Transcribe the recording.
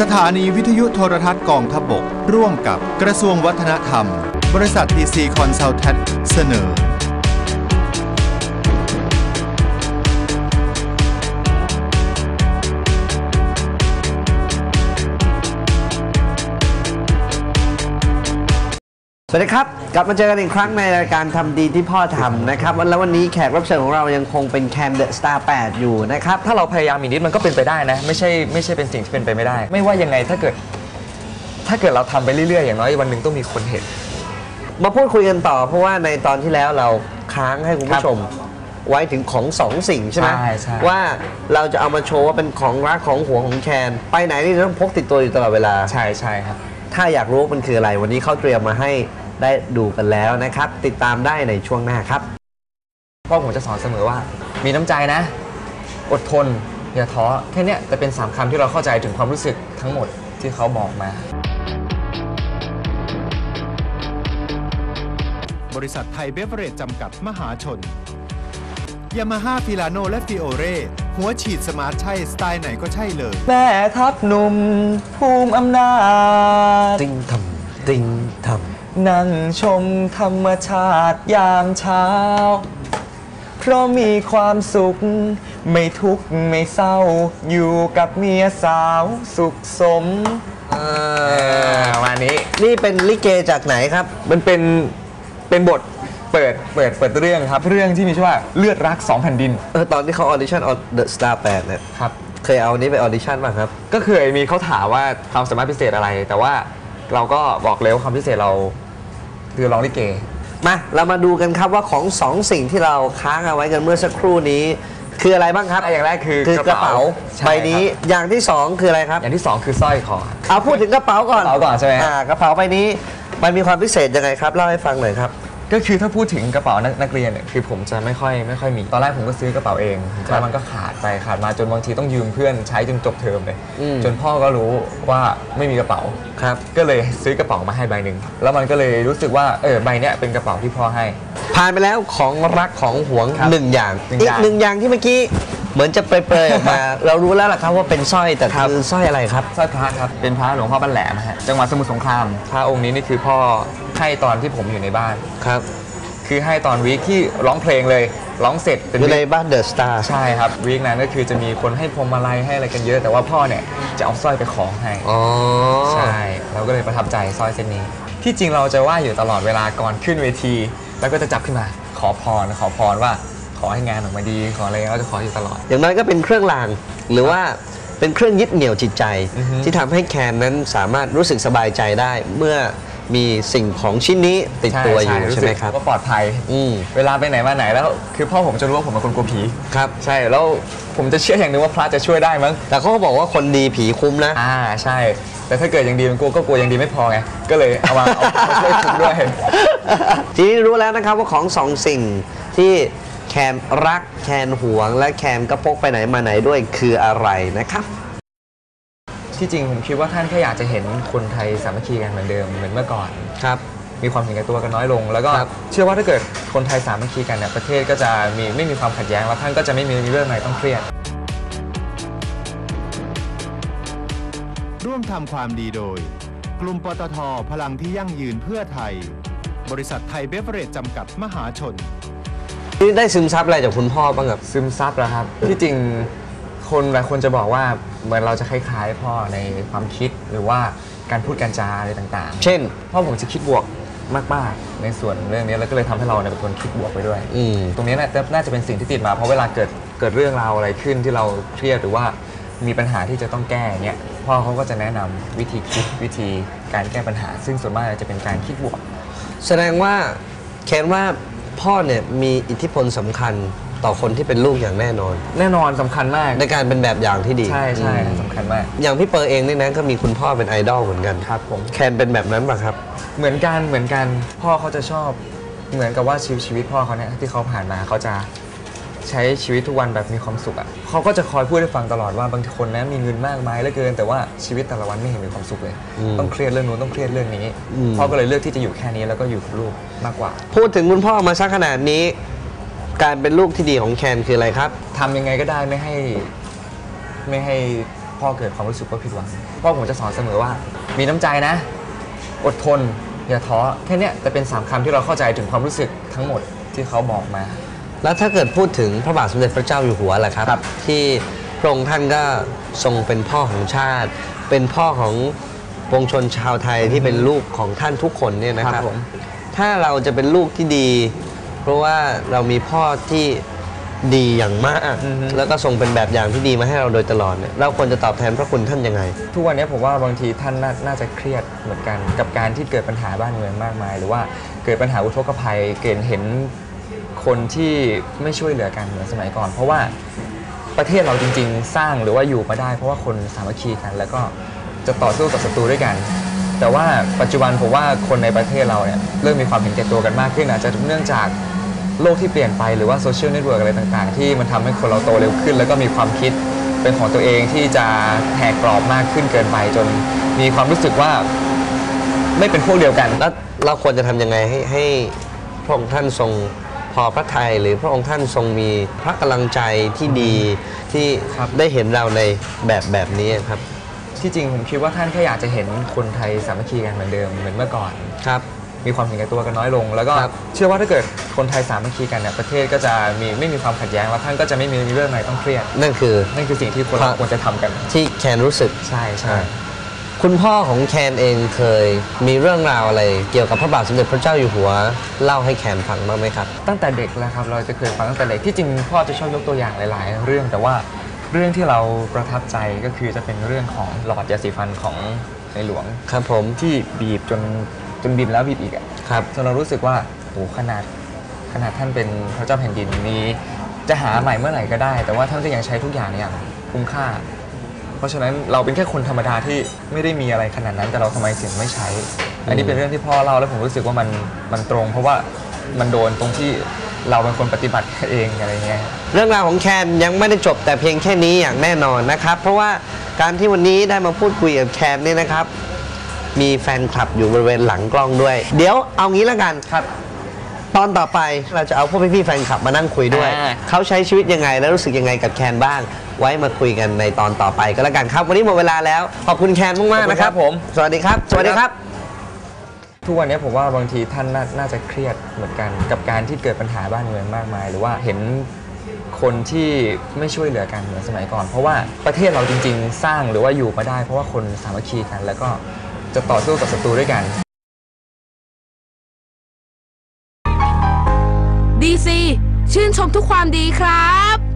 สถานีวิทยุโทรทัศน์กองทพบก ร่วมกับกระทรวงวัฒนธรรม บริษัททีซีคอนซัลแทสเสนอ วัสดีครับ กลับมาเจอกันอีกครั้งในรายการทำดีที่พ่อทำนะครับวันแล้ววันนี้แขกรับเชิญของเรายังคงเป็นแคนเดอะสตาร์8อยู่นะครับ ถ้าเราพยายามอีกนิดมันก็เป็นไปได้นะ ไม่ใช่ไม่ใช่เป็นสิ่งที่เป็นไปไม่ได้ ไม่ว่ายังไงถ้าเกิด ถ้าเกิดเราทำไปเรื่อยๆ อย่างน้อยวันหนึ่งต้องมีคนเห็น มาพูดคุยกันต่อ เพราะว่าในตอนที่แล้วเราค้างให้คุณผู้ชม ไว้ถึงของสองสิ่งใช่ไหมใช่ใช่ ว่าเราจะเอามาโชว์ว่าเป็นของรักของหวงของแคนไปไหนนี่ต้องพกติดตัวอยู่ตลอดเวลา ใช่ใช่ครับ ถ้าอยากรู้ว่ามันคืออะไรวันนี้เขาเตรียมมาให้ ได้ดูกันแล้วนะครับ ติดตามได้ในช่วงหน้าครับ พ่อผมจะสอนเสมอว่า มีน้ำใจนะ อดทน อย่าท้อแค่เนี้ยจะเป็นสามคำที่เราเข้าใจถึงความรู้สึกทั้งหมดที่เขาบอกมา บริษัทไทยเบเวอเรจจำกัดมหาชน ยามาฮ่าฟิลาโนและฟิโอเรหัวฉีดสมาร์ทใช่ สไตล์ไหนก็ใช่เลย แม่ทัพหนุ่มภูมิอำนาจ ติงทำติงท นั่งชมธรรมชาติยามเช้า เพราะมีความสุข ไม่ทุกข์ไม่เศร้า อยู่กับเมียสาวสุขสมำอ่าประมาณนี้นี่เป็นลิเกจากไหนครับ มันเป็นเป็นบทเปิดเปิดเปิดเรื่องครับ เรื่องที่มีชื่อว่าเลือดรักสองแผ่นดิน เออตอนที่เขาออดิชั่นออเดอะสตาร์แปดเนี่ยครับ เคยเอาอันนี้ไปออดิชั่นป่ะครับ ก็เคยมีเขาถามว่าความสามารถพิเศษอะไร แต่ว่าเราก็บอกเลยว่าความพิเศษเรา คือร้องลิเก มาเรามาดูกันครับว่าของสองสิ่งที่เราค้างเอาไว้กันเมื่อสักครู่นี้ คืออะไรบ้างครับอะอย่างแรกคือคือกระเป๋าใช่ใบนี้ครับ อย่างที่สองคืออะไรครับอย่างที่สองคือสร้อยคอครับเอาพูดถึงกระเป๋าก่อนกระเป๋าก่อนใช่ไหมอ่ากระเป๋าใบนี้มันมีความพิเศษยังไงครับเล่าให้ฟังหน่อยครับ ก็คือถ้าพูดถึงกระเป๋านักนักเรียนเนี่ยคือผมจะไม่ค่อยไม่ค่อยมี ตอนแรกผมก็ซื้อกระเป๋าเองครับแล้วมันก็ขาดไปขาดมาจนบางทีต้องยืมเพื่อนใช้จนจบเทอมเลย อืม จนพ่อก็รู้ว่าไม่มีกระเป๋า ครับ ก็เลยซื้อกระเป๋ามาให้ใบหนึ่งแล้วมันก็เลยรู้สึกว่าเออใบเนี้ยเป็นกระเป๋าที่พ่อให้ ผ่านไปแล้วของรักของหวงครับหนึ่งอย่างหนึ่งอีอกย่าง หนึ่งอย่างที่เมื่อกี้เหมือนจะเปรยๆออกมา เรารู้แล้วล่ะครับว่าเป็นสร้อยแต่ครับคือสร้อยอะไรครับ สร้อยพระครับเป็นพระหลวงพ่อบ้านแหลมนะฮะจังหวัดสมุทรสงครามพระองค์นี้นี่คือพ่อ ให้ตอนที่ผมอยู่ในบ้าน ครับ คือให้ตอนวีคที่ร้องเพลงเลย ร้องเสร็จเป็นอยู่ในวีคบ้านเดอะสตาร์ใช่ครับวีคนั้นก็คือจะมีคนให้พวงมาลัยให้อะไรกันเยอะ แต่ว่าพ่อเนี่ยจะเอาสร้อยไปขอให้ อ๋อใช่เราก็เลยประทับใจสร้อยเส้นนี้ ที่จริงเราจะไหว่าอยู่ตลอดเวลาก่อนขึ้นเวที แล้วก็จะจับขึ้นมา ขอพรขอพรว่าขอให้งานออกมาดี ขออะไรเราจะขออยู่ตลอด อย่างน้อยก็เป็นเครื่องราง หรือว่าเป็นเครื่องยึดเหนี่ยวจิตใจ อือฮึ ที่ทำให้แคนนั้นสามารถรู้สึกสบายใจได้ เมื่อ มีสิ่งของชิ้นนี้ติดตัวอยู่ใช่ไหมครับก็ปลอดภัยอืมเวลาไปไหนมาไหนแล้ว คือพ่อผมจะรู้ว่าผมเป็นคนกลัวผีครับ ใช่แล้วผมจะเชื่ออย่างหนึงว่าพระจะช่วยได้มั้งแต่เขาก็บอกว่าคนดีผีคุ้มนะอ่าใช่ แต่ถ้าเกิดยังดีมันกลัวก็กลัวยังดีไม่พอไงก็เลยเอามาเอามาช่วยคุมด้วยทีนี้รู้แล้วนะครับว่าของสองสิ่งที่แคนรักแคนหวง และแคนก็พกไปไหนมาไหนด้วยคืออะไรนะครับ ที่จริงผมคิดว่าท่านแค่อยากจะเห็นคนไทยสามัคคีกันเหมือนเดิมเหมือนเมื่อก่อน ครับ มีความเห็นแก่ตัวกันน้อยลง แล้วก็ครับ เชื่อว่าถ้าเกิดคนไทยสามัคคีกันเนี่ยประเทศก็จะมีไม่มีความขัดแย้งแล้วท่านก็จะไม่มีเรื่องอะไรต้องเครียด ร่วมทำความดีโดย กลุ่มปตทพลังที่ยั่งยืนเพื่อไทย บริษัทไทยเบเวอเรจจำกัดมหาชน นี่ได้ซึมซับอะไรจากคุณพ่อบ้างครับ ซึมซับแล้วครับ ที่จริง คนหลายคนจะบอกว่าเหมือนเราจะคล้ายๆพ่อในความคิดหรือว่าการพูดการจาอะไรต่างๆ เช่น พ่อผมจะคิดบวกมากๆ ในส่วนเรื่องนี้แล้วก็เลยทำให้เราเนี่ยเป็นคนคิดบวกไปด้วย อืม ตรงนี้น่าจะน่าจะเป็นสิ่งที่ติดมาเพราะเวลาเกิดเกิดเรื่องราวอะไรขึ้นที่เราเครียดหรือว่ามีปัญหาที่จะต้องแก้เนี่ยพ่อเขาก็จะแนะนำวิธีคิดวิธีการแก้ปัญหา ซึ่งส่วนมากจะเป็นการคิดบวก แสดงว่าแคนว่าพ่อเนี่ยมีอิทธิพลสำคัญ ต่อคนที่เป็นลูกอย่างแน่นอน แน่นอนสำคัญมาก ในการเป็นแบบอย่างที่ดี ใช่ใช่อืมสำคัญมาก อย่างพี่เปอร์เองนี่นะก็มีคุณพ่อเป็นไอดอลเหมือนกันครับผม แคนเป็นแบบนั้นป่ะครับ เหมือนกันเหมือนกันพ่อเขาจะชอบ เหมือนกับว่าชีวิตชีวิตพ่อเขาเนี่ยที่เขาผ่านมาเขาจะใช้ชีวิตทุกวันแบบมีความสุขอะเขาก็จะคอยพูดให้ฟังตลอดว่าบางคนนะมีเงินมากมายเหลือเกิน แต่ว่าชีวิตแต่ละวันไม่เห็นมีความสุขเลย อืมต้องเครียดเรื่องนู้นต้องเครียดเรื่องนี้อืม พ่อก็เลยเลือกที่จะอยู่แค่นี้แล้วก็อยู่กับลูกมากกว่า พูดถึงคุณพ่อมาสักขนาดนี้ การเป็นลูกที่ดีของแคนคืออะไรครับ ทำยังไงก็ได้ไม่ให้ไม่ให้พ่อเกิดความรู้สึกว่าผิดหวังพ่อผมจะสอนเสมอว่า มีน้ำใจนะ อดทน อย่าท้อแค่เนี้ยแต่เป็นสามคำที่เราเข้าใจถึงความรู้สึกทั้งหมดที่เขาบอกมา แล้วถ้าเกิดพูดถึงพระบาทสมเด็จพระเจ้าอยู่หัวล่ะครับครับที่พระองค์ท่านก็ทรงเป็นพ่อของชาติ เป็นพ่อของปวงชนชาวไทยที่เป็นลูกของท่านทุกคนเนี่ยนะครับผม ถ้าเราจะเป็นลูกที่ดี เพราะว่าเรามีพ่อที่ดีอย่างมาก อือฮึ แล้วก็ทรงเป็นแบบอย่างที่ดีมาให้เราโดยตลอดเนี่ยเราควรจะตอบแทนพระคุณท่านยังไง ทุกวันนี้ผมว่าบางทีท่านนาน่าจะเครียดเหมือนกัน กับการที่เกิดปัญหาบ้านเมืองมากมาย หรือว่าเกิดปัญหาอุทกภัย เกิดเห็นคนที่ไม่ช่วยเหลือกันเหมือนสมัยก่อน เพราะว่าประเทศเราจริง ๆ สร้างหรือว่าอยู่มาได้ เพราะว่าคนสามัคคีกัน แล้วก็จะต่อสู้กับศัตรูด้วยกัน แต่ว่าปัจจุบันผมว่าคนในประเทศเราเนี่ยเริ่มมีความเห็นแก่ตัวกันมากขึ้น อาจจะเนื่องจาก โลกที่เปลี่ยนไปหรือว่าโซเชียลเน็ตเวิร์กอะไรต่างๆ ที่มันทำให้คนเราโตเร็วขึ้น แล้วก็มีความคิดเป็นของตัวเองที่จะแหกกรอบมากขึ้นเกินไป จนมีความรู้สึกว่าไม่เป็นพวกเดียวกัน แล้วเราควรจะทำยังไงให้ให้พระองค์ท่านทรงพอพระทัยหรือพระองค์ท่านทรงมีพระกำลังใจที่ดีที่ครับได้เห็นเราในแบบแบบนี้ครับ ที่จริงผมคิดว่าท่านแค่อยากจะเห็นคนไทยสามัคคีกันเหมือนเดิมเหมือนเมื่อก่อนครับ มีความเห็นแก่ตัวกันน้อยลง แล้วก็ครับเชื่อว่าถ้าเกิดคนไทยสามัคคีกันเนี่ยประเทศก็จะมีไม่มีความขัดแย้งแล้วท่านก็จะไม่มีเรื่องอะไรต้องเครียด นั่นคือนั่นคือสิ่งที่คนครัเราบควรจะทำกัน ที่แคนรู้สึกใช่ใช่คุณพ่อของแคนเองเคยมีเรื่องราวอะไร เกี่ยวกับพระบาทสมเด็จพระเจ้าอยู่หัว เล่าให้แคนฟังบ้างไหมครับ ตั้งแต่เด็กแล้วครับเราจะเคยฟังตั้งแต่เด็กที่จริงพ่อจะชอบยกตัวอย่างหลาย ๆ เรื่องแต่ว่าเรื่องที่เราประทับใจก็คือจะเป็นเรื่องของหลอดยาสีฟันของในหลวงครับผมที่บีบจน จนบีบแล้วบีบอีกอะครับ จนเรารู้สึกว่าโอ้ขนาดขนาดท่านเป็นพระเจ้าแผ่นดินนี้ จะหาใหม่เมื่อไหร่ก็ได้ แต่ว่าท่านก็ยังใช้ทุกอย่างอย่างคุ้มค่า เพราะฉะนั้นเราเป็นแค่คนธรรมดาที่ไม่ได้มีอะไรขนาดนั้น แต่เราทำไมถึงไม่ใช้ อันนี้เป็นเรื่องที่พ่อเล่าแล้วผมรู้สึกว่ามันมันตรง เพราะว่ามันโดนตรงที่เราเป็นคนปฏิบัติเองอะไรเงี้ย เรื่องราวของแคนยังไม่ได้จบแต่เพียงแค่นี้อย่างแน่นอนนะครับ เพราะว่าการที่วันนี้ได้มาพูดคุยกับแคนเนี่ยนะครับ มีแฟนคลับอยู่บริเวณหลังกล้องด้วย เดี๋ยวเอางี้แล้วกันครับ ตอนต่อไปเราจะเอาพวกพี่ๆแฟนคลับมานั่งคุยด้วย อ่า เขาใช้ชีวิตยังไงและรู้สึกยังไงกับแคนบ้าง ไว้มาคุยกันในตอนต่อไปก็แล้วกันครับ วันนี้หมดเวลาแล้ว ขอบคุณแคนมากๆนะครับผม สวัสดีครับ สวัสดีครับ ทุกวันนี้ผมว่าบางทีท่านนาน่าจะเครียดเหมือนกัน กับการที่เกิดปัญหาบ้านเมืองมากมาย หรือว่าเห็นคนที่ไม่ช่วยเหลือกันเหมือนสมัยก่อน เพราะว่าประเทศเราจริง ๆ สร้างหรือว่าอยู่มาได้ เพราะว่าคนสามัคคีกัน แล้วก็ จะต่อสู้กับศัตรูด้วยกัน ดีซี ชื่นชมทุกความดีครับ